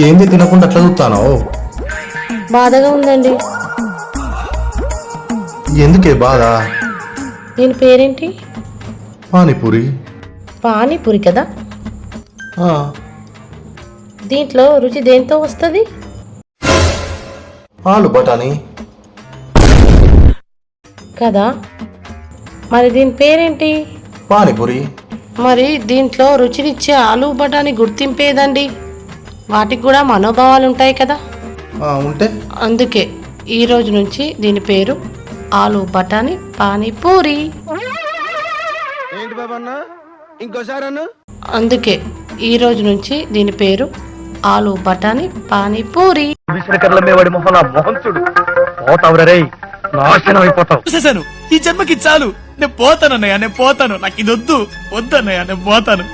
ఏంది తినకుండా అట్లా చూస్తానో బాధగా ఉందండి. ఎందుకే బాధ? దీని పేరేంటి? పానీపూరి. పానీపూరి కదా? ఆ, దీంట్లో రుచి దేంతో వస్తుంది? ఆలు బఠానీ. కదా? మరి దీని పేరేంటి? పానీపూరి. మరి దీంట్లో రుచినిచ్చే ఆలు బఠానీ గుర్తింపేదండి. వాటికి కూడా మనోభావాలు ఉంటాయి కదా? ఆ, ఉంటే. అందుకే ఈ రోజు నుంచి దీని పేరు ఆలు బఠానీ పానీపూరి. ఏంటి బాబా అన్న ఇంకోసారి అన్న. అందుకే ఈ రోజు నుంచి దీని పేరు ఆలు బఠానీ పానీపూరి. విశ్వకర్ల మేవాడి మొహం నా మొహం చూడు పోతావురా రేయ్ నాశనం అయిపోతావు చూసేశాను. ఈ జన్మకి చాలు. నేను పోతాను అన్నయ్య నేను పోతాను. నాకు ఇది వద్దు వద్దు అన్నయ్య నేను పోతాను